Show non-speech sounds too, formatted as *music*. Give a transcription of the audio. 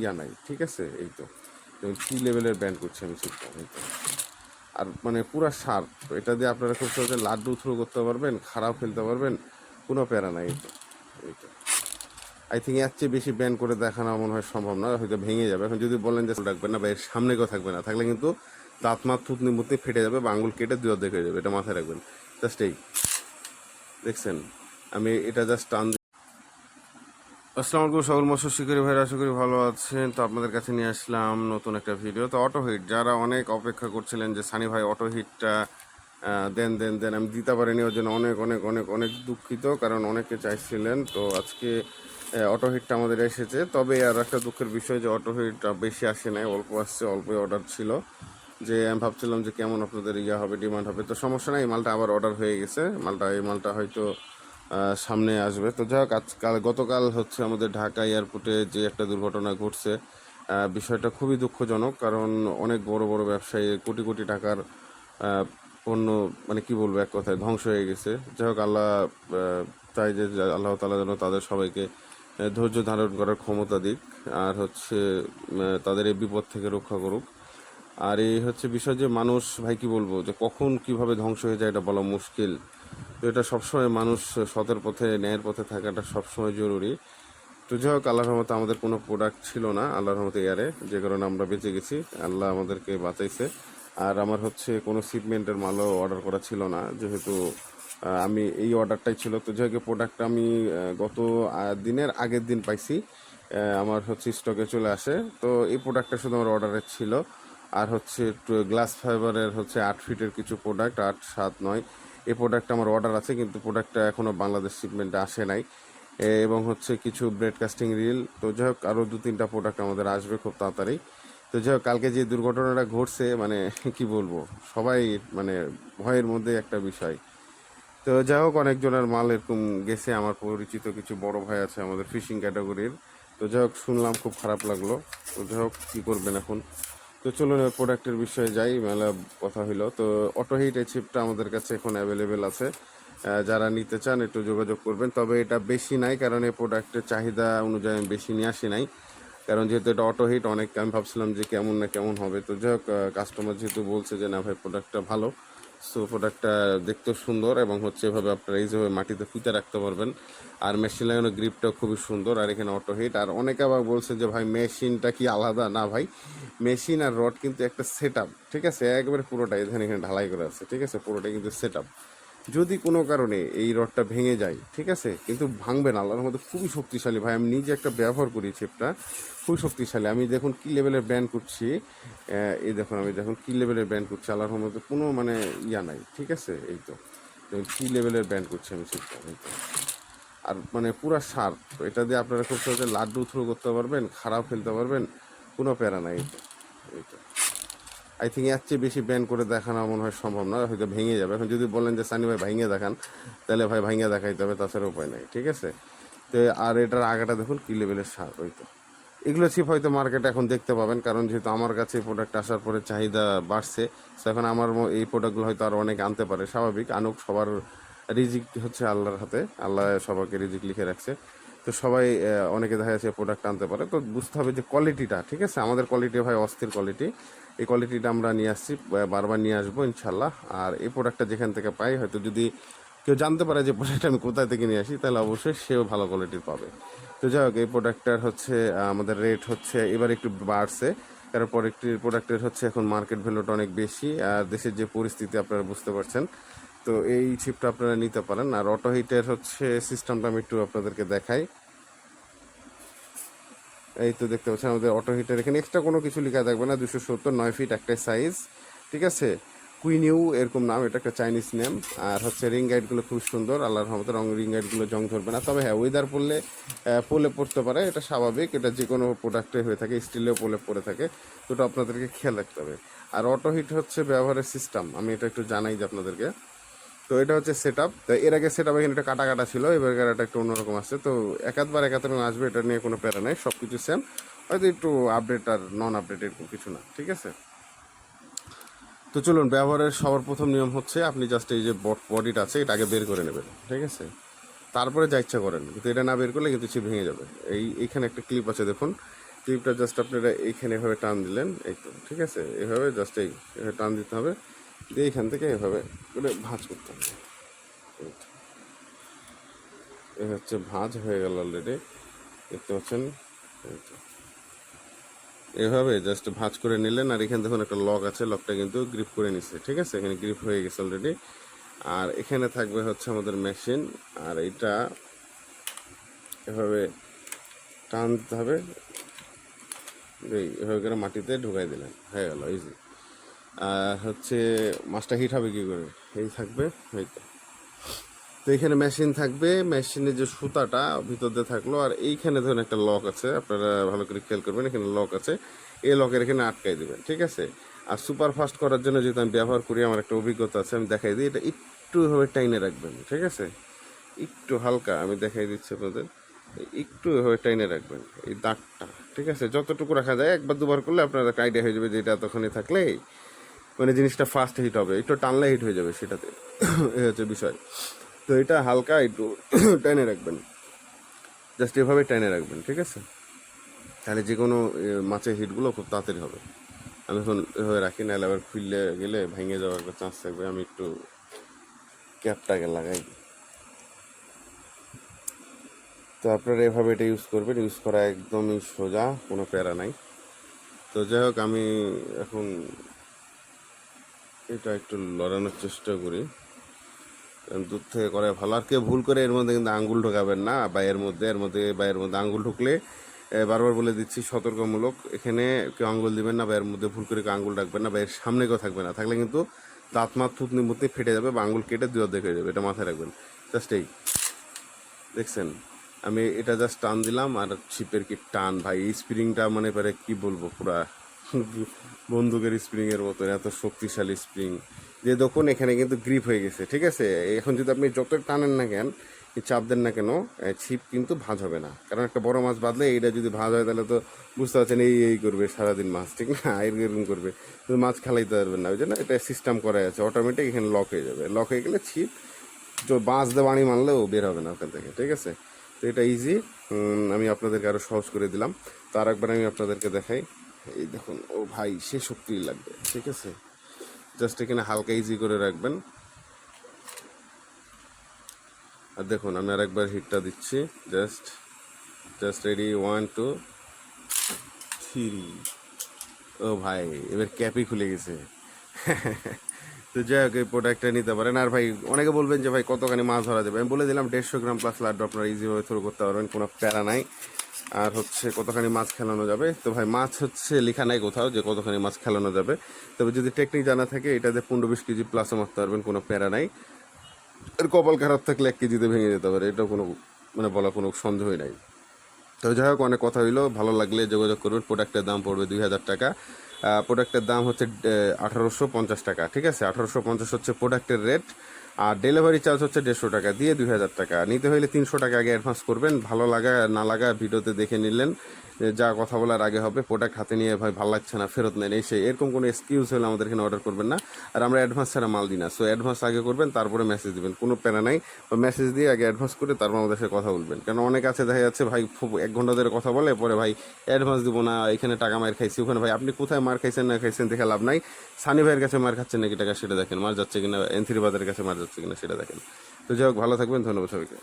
ইয়া নাই, ঠিক আছে? এই তো। যেমন লেভেলের ব্যান্ড করছি আমি চিপটা এই তো। আর মানে পুরা শার্প এটা দিয়ে আপনারা খুব সহজে লাড্ডু থ্রো করতে পারবেন, খারাপ ফেলতে পারবেন, কোনো প্যারা নাই, এই তো। আই থিঙ্ক এর চেয়ে বেশি ব্যান করে দেখানো মনে হয় সম্ভব না, হয়তো ভেঙে যাবে। এখন যদি বলেন যে রাখবেন না বা এর সামনে কেউ থাকবে না, থাকলে কিন্তু দাঁত মাত থুতনি মুতনি ফেটে যাবে বা আঙুল কেটে দুই হয়ে যাবে, এটা মাথায় রাখবেন। জাস্ট এই। দেখছেন? আমি এটা জাস্ট টান আসসালামু আলাইকুম সকল মৎস্য শিকারী ভাইরা, আশা করি ভালো আছেন। তো আপনাদের কাছে নিয়ে আসলাম নতুন একটা ভিডিও তো অটো হিট যারা অনেক অপেক্ষা করছিলেন যে সানি ভাই অটো হিটটা দেন দেন দেন, আমি দিতে পারিনি ওর জন্য অনেক অনেক অনেক অনেক দুঃখিত, কারণ অনেকে চাইছিলেন। তো আজকে অটো হিটটা আমাদের এসেছে। তবে আর একটা দুঃখের বিষয় যে অটো হিট বেশি আসে নাই, অল্প আসছে, অল্পই অর্ডার ছিল। যে আমি ভাবছিলাম যে কেমন আপনাদের ইয়া হবে ডিমান্ড হবে। তো সমস্যা নাই, এই মালটা আবার অর্ডার হয়ে গেছে। মালটা, এই মালটা হয়তো সামনে আসবে। তো যাই হোক আজকাল গতকাল হচ্ছে আমাদের ঢাকা এয়ারপোর্টে যে একটা দুর্ঘটনা ঘটছে বিষয়টা খুবই দুঃখজনক, কারণ অনেক বড় বড় ব্যবসায়ী কোটি কোটি টাকার পণ্য মানে কি বলব, এক কথায় ধ্বংস হয়ে গেছে। যাই হোক, আল্লাহ চাই যে আল্লাহ তালা যেন তাদের সবাইকে ধৈর্য ধারণ করার ক্ষমতা দিক, আর হচ্ছে তাদের এই বিপদ থেকে রক্ষা করুক। আর এই হচ্ছে বিষয় যে মানুষ, ভাই, কি বলব, যে কখন কীভাবে ধ্বংস হয়ে যায় এটা বলা মুশকিল। তো এটা সবসময় মানুষ সতের পথে, ন্যায়ের পথে থাকাটা সবসময় জরুরি। তো যাই হোক, আল্লাহর রহমতে আমাদের কোনো প্রোডাক্ট ছিল না, আল্লাহর রহমতে এয়ারে যে কারণে আমরা বেঁচে গেছি। আল্লাহ আমাদেরকে বাঁচাইছে। আর আমার হচ্ছে কোনো শিপমেন্টের মালও অর্ডার করা ছিল না, যেহেতু আমি এই অর্ডারটাই ছিল। তো যাই হোক প্রোডাক্টটা আমি গত দিনের আগের দিন পাইছি। আমার হচ্ছে স্টকে চলে আসে। তো এই প্রোডাক্টটা শুধু আমার অর্ডারের ছিল। আর হচ্ছে গ্লাস ফাইবারের হচ্ছে আট ফিটের কিছু প্রোডাক্ট আট, সাত, নয় এই প্রোডাক্টটা আমার অর্ডার আছে, কিন্তু প্রোডাক্টটা এখনও বাংলাদেশ শিপমেন্টে আসে নাই। এবং হচ্ছে কিছু ব্রেডকাস্টিং রিল তো যাই হোক আরও দু তিনটা প্রোডাক্ট আমাদের আসবে খুব তাড়াতাড়ি। তো যাই হোক, কালকে যে দুর্ঘটনাটা ঘটছে মানে *laughs* কি বলব, সবাই মানে ভয়ের মধ্যে একটা বিষয়। তো যাই হোক, অনেকজনের মাল এরকম গেছে। আমার পরিচিত কিছু বড় ভাই আছে আমাদের ফিশিং ক্যাটাগরির তো যাই হোক, শুনলাম খুব খারাপ লাগল। তো যাই হোক, কী করবেন এখন? তো চলুন প্রোডাক্টের বিষয়ে যাই। মেলা কথা হইল। তো অটো হিট এই চিপটা আমাদের কাছে এখন অ্যাভেলেবেল আছে। যারা নিতে চান, একটু যোগাযোগ করবেন। তবে এটা বেশি নাই, কারণ এই প্রোডাক্টের চাহিদা অনুযায়ী আমি বেশি নিয়ে আসি নাই। কারণ যেহেতু এটা অটো হিট অনেক আমি ভাবছিলাম যে কেমন না কেমন হবে। তো যাই হোক কাস্টমার যেহেতু বলছে যে, না ভাই প্রোডাক্টটা ভালো। সো প্রোডাক্টটা দেখতেও সুন্দর এবং হচ্ছে এভাবে আপনারা এইভাবে মাটিতে ফুটে রাখতে পারবেন। আর মেশিন লাগানোর গ্রিপটাও খুবই সুন্দর আর এখানে অটো হিট আর অনেকে আবার বলছে যে, ভাই মেশিনটা কি আলাদা? না, ভাই মেশিন আর রড কিন্তু একটা সেট ঠিক আছে? একবারে পুরোটাই এখানে এখানে ঢালাই করে আছে, ঠিক আছে? পুরোটাই কিন্তু সেট যদি কোনো কারণে এই রডটা ভেঙে যায়, ঠিক আছে? কিন্তু ভাঙবে না, আল্লাহর মধ্যে খুবই শক্তিশালী। ভাই, আমি নিজে একটা ব্যবহার করি চেপটা খুবই শক্তিশালী। আমি দেখুন কী লেভেলের ব্যান্ড করছি এই দেখুন, আমি দেখুন কী লেভেলের ব্যান্ড করছি, আল্লাহর মধ্যে কোনো মানে ইয়া নাই, ঠিক আছে? এই তো, দেখুন কি লেভেলের ব্যান্ড করছি আমি চেপটা এই তো। আর মানে পুরা শার্প এটা দিয়ে আপনারা খুব সহজে লাড্ডু থ্রো করতে পারবেন, খারাপ ফেলতে পারবেন, কোনো প্যারা নাই এই তো। আই থিঙ্ক এর চেয়ে বেশি ব্যান করে দেখানো মনে হয় সম্ভব না, হয়তো ভেঙে যাবে। এখন যদি বলেন যে, সানি ভাই, ভাঙিয়ে দেখান, তাহলে ভাই ভাঙিয়ে দেখাইতে হবে, তাছাড়া উপায় নাই, ঠিক আছে? তো আর এটার আগাটা দেখুন, কি লেভেলের সার ওই তো এগুলো চিপ হয়তো মার্কেটে এখন দেখতে পাবেন, কারণ যেহেতু আমার কাছে এই প্রোডাক্ট আসার পরে চাহিদা বাড়ছে এখন আমার এই প্রোডাক্টগুলো হয়তো আরও অনেক আনতে পারে, স্বাভাবিক। আনুক, সবার রিজিক হচ্ছে আল্লাহর হাতে, আল্লাহ সবাইকে রিজিক লিখে রাখছে। তো সবাই অনেকে দেখা যাচ্ছে প্রোডাক্ট আনতে পারে। তো বুঝতে হবে যে কোয়ালিটিটা ঠিক আছে? আমাদের কোয়ালিটি ভাই অস্থির কোয়ালিটি এই কোয়ালিটিটা আমরা নিয়ে আসছি বারবার নিয়ে আসব ইনশাল্লাহ আর এই প্রোডাক্টটা যেখান থেকে পাই, হয়তো যদি কেউ জানতে পারে যে প্রোডাক্ট আমি কোথায় থেকে নিয়ে আসি, তাহলে অবশ্যই সেও ভালো কোয়ালিটির পাবে। তো যাই হোক, এই প্রোডাক্টটার হচ্ছে আমাদের রেট হচ্ছে, এবার একটু বাড়ছে। কারণ প্রোডাক্টের প্রোডাক্টের হচ্ছে এখন মার্কেট ভ্যালুটা অনেক বেশি, আর দেশের যে পরিস্থিতি, আপনারা বুঝতে পারছেন। তো এই চিপটা আপনারা নিতে পারেন। আর অটো হিটের হচ্ছে সিস্টেমটা আমি একটু আপনাদেরকে দেখাই। এই তো দেখতে পাচ্ছেন, আমাদের অটো হিটার এখানে এক্সট্রা কোনো কিছু লেখা থাকবে না, দুশো সত্তর, নয় ফিট একটাই সাইজ ঠিক আছে? কুইনিউ এরকম নাম, এটা একটা চাইনিজ নেম আর হচ্ছে রিং গাইডগুলো খুব সুন্দর, আল্লাহর রহমতে রং রিং গাইডগুলো জং ধরবে না, তবে হ্যাঁ ওয়েদার পড়লে পোলে পড়তে পারে, এটা স্বাভাবিক, এটা যে কোনো প্রোডাক্টে হয়ে থাকে স্টিলেও পোলে পড়ে থাকে তো ওটা আপনাদেরকে খেয়াল রাখতে হবে। আর অটো হিট হচ্ছে ব্যবহারের সিস্টেম আমি এটা একটু জানাই যে আপনাদেরকে। তো এটা হচ্ছে সেট আপ তো এর আগে সেট আপ এখানে একটা কাটা কাটা ছিল, এবার এটা একটু অন্যরকম আসছে। তো একাধবার একাত্তর আসবে, এটা নিয়ে কোনো প্যারা নেই সব কিছু সেম হয়তো একটু আপডেট আর নন আপডেট এরকম কিছু না, ঠিক আছে? তো চলুন, ব্যবহারের সবার প্রথম নিয়ম হচ্ছে আপনি জাস্ট এই যে বডিটা আছে এটা আগে বের করে নেবেন, ঠিক আছে? তারপরে যা ইচ্ছা করেন, কিন্তু এটা না বের করলে কিন্তু চিপ ভেঙে যাবে। এই এইখানে একটা ক্লিপ আছে, দেখুন। ক্লিপটা জাস্ট আপনারা এইখানে এভাবে টান দিলেন তো, ঠিক আছে? এভাবে জাস্ট এই টান দিতে হবে। দিয়ে এখান থেকে এভাবে করে ভাঁজ করতে হবে। এই হচ্ছে ভাঁজ হয়ে গেল অলরেডি দেখতে পাচ্ছেন? এভাবে জাস্ট ভাঁজ করে নিলেন আর এখানে দেখুন একটা লক আছে লকটা কিন্তু গ্রিপ করে নিচ্ছে ঠিক আছে? এখানে গ্রিপ হয়ে গেছে অলরেডি আর এখানে থাকবে হচ্ছে আমাদের মেশিন আর এটা এভাবে টান দিতে হবে এভাবে করে মাটিতে ঢুকাই দিলেন। হয়ে গেল ইজি হচ্ছে মাছটা হিট হবে কী করে? এই থাকবে, এই তো। এখানে মেশিন থাকবে মেশিনের যে সুতাটা ভিতর দিয়ে থাকল, আর এইখানে ধরুন একটা লক আছে, আপনারা ভালো করে খেয়াল করবেন, এখানে লক আছে। এই লকের এখানে আটকাই দেবেন, ঠিক আছে? আর সুপার ফাস্ট করার জন্য যেহেতু আমি ব্যবহার করি, আমার একটা অভিজ্ঞতা আছে, আমি দেখাই দিই, এটা একটু এভাবে টাইনে রাখবেন, ঠিক আছে? একটু হালকা, আমি দেখাই দিচ্ছি আপনাদের। একটু এভাবে টাইনে রাখবেন, এই দাগটা, ঠিক আছে? যতটুকু রাখা যায়, একবার দুবার করলে আপনার একটা আইডিয়া হয়ে যাবে যে এটা তখনই থাকলে মানে জিনিসটা ফাস্ট হিট হবে। একটু টানলে হিট হয়ে যাবে সেটাতে। এই হচ্ছে বিষয়। তো এটা হালকা একটু *coughs* টেনে রাখবেন। জাস্ট এভাবে টাইনে রাখবেন, ঠিক আছে? তাহলে যে কোনো মাছের হিটগুলো খুব তাড়াতাড়ি হবে। আমি এখন এভাবে রাখি, নাহলে আবার খুললে গেলে ভেঙে যাওয়ার একটা চান্স থাকবে। আমি একটু ক্যাপটাকে লাগাই। তো আপনারা এভাবে এটা ইউজ করবেন। ইউজ করা একদমই সোজা, কোনো প্যারা নাই। তো যাই হোক, আমি এখন এটা একটু লড়ানোর চেষ্টা করি। দূর থেকে করে ভালো। আর কেউ ভুল করে এর মধ্যে কিন্তু আঙ্গুল ঢোকাবেন না, বা এর মধ্যে এর মধ্যে, বা এর মধ্যে আঙ্গুল ঢুকলে বারবার বলে দিচ্ছি সতর্কমূলক। এখানে কেউ আঙ্গুল দিবেন না, বা এর মধ্যে ভুল করে কেউ আঙ্গুল রাখবেন না, বা এর সামনে কেউ থাকবে না। থাকলে কিন্তু দাঁত মাত থুতনি, মুতনি ফেটে যাবে, বা আঙ্গুল কেটে দুই অর্ধেক হয়ে যাবে। এটা মাথায় রাখবেন। জাস্ট এই। দেখছেন? আমি এটা জাস্ট টান দিলাম, আর ছিপের কি টান, ভাই? এই স্প্রিংটা মানে পারে কি বলব পুরা? বন্দুকের স্প্রিং এর মতো এত শক্তিশালী স্প্রিং যে দেখুন এখানে কিন্তু গ্রিপ হয়ে গেছে, ঠিক আছে? এখন যদি আপনি যত টানেন না কেন চাপ দেন না কেন ছিপ কিন্তু ভাঁজ হবে না। কারণ একটা বড় মাছ বাঁধলে এইটা যদি ভাঁজ হয়, তাহলে তো বুঝতে পারছেন এই এই করবে সারাদিন মাছ, ঠিক না? *laughs* এরকম করবে। তো মাছ খেলাইতে পারবেন না, ওই জন্য এটা সিস্টেম করা আছে। অটোমেটিক এখানে লক হয়ে যাবে। লক হয়ে গেলে ছিপ, তো বাঁশ দিয়ে বাড়ি মারলেও বের হবে না ওখান থেকে, ঠিক আছে? তো এটা ইজি আমি আপনাদেরকে আরও সহজ করে দিলাম। তার একবার আমি আপনাদেরকে দেখাই। এই দেখুন, ও ভাই, সে শক্তি লাগবে, ঠিক আছে? জাস্ট এখানে হালকা ইজি করে রাখবেন। আর দেখুন, আমি আরেকবার হিটটা দিচ্ছি। Just just ready one two three ও ভাই, এবার ক্যাপই খুলে গেছে। *laughs* তো যাই হোক, এই প্রোডাক্টটা নিতে পারেন। আর ভাই, অনেকে বলবেন যে, ভাই, কতখানি মাছ ধরা যাবে? আমি বলে দিলাম, দেড়শো গ্রাম প্লাস লাড্ডু আপনারা ইজিভাবে থ্রো করতে পারবেন, কোনো প্যারা নাই। আর হচ্ছে কতখানি মাছ খেলানো যাবে? তো ভাই, মাছ হচ্ছে লেখা নাই কোথাও যে কতখানি মাছ খেলানো যাবে। তবে যদি টেকনিক জানা থাকে এটাতে পনেরো বিশ কেজি প্লাসও মারতে পারবেন, কোনো প্যারা নাই। এর কপাল খারাপ থাকলে এক কেজিতে ভেঙে যেতে পারে, এটাও কোনো মানে বলা কোনো সন্দেহই নাই। তো যাই হোক, অনেক কথা হইল, ভালো লাগলে যোগাযোগ করবেন। প্রোডাক্টের দাম পড়বে দুই হাজার টাকা। প্রোডাক্টের দাম হচ্ছে আঠারোশো পঞ্চাশ টাকা, ঠিক আছে? আঠারোশো পঞ্চাশ হচ্ছে প্রোডাক্টের রেট আর ডেলিভারি চার্জ হচ্ছে দেড়শো টাকা, দিয়ে দুই হাজার টাকা। নিতে হইলে তিনশো টাকা আগে অ্যাডভান্স করবেন, ভালো লাগা না লাগা ভিডিওতে দেখে নিলেন। যে কথা বলার আগে হবে প্রোডাক্ট হাতে নিয়ে ভাই ভালো লাগছে না, ফেরত নেন। এই সেই, এরকম কোনো এক্সকিউজ হলে আমাদের এখানে অর্ডার করবেন না। আর আমরা অ্যাডভান্স ছাড়া মাল দিই না। সো অ্যাডভান্স আগে করবেন, তারপরে মেসেজ দিবেন। কোনো প্যারা নাই। মেসেজ দিয়ে আগে অ্যাডভান্স করে তারপর আমাদের সাথে কথা বলবেন। কারণ অনেক আছে, দেখা যাচ্ছে ভাই এক ঘণ্টা ধরে কথা বলে, পরে ভাই অ্যাডভান্স দিব না, এখানে টাকা মার খাইছি। ওখানে ভাই, আপনি কোথায় মার খাইছেন না খাইছেন, দেখে লাভ নাই। সানি ভাইয়ের কাছে মার খাচ্ছেন নাকি টাকা সেটা দেখেন। মার যাচ্ছে কিনা এনথিরিবাদের কাছে মার যাচ্ছে কিনা, সেটা দেখেন। তো যাই হোক, ভালো থাকবেন, ধন্যবাদ সবাইকে।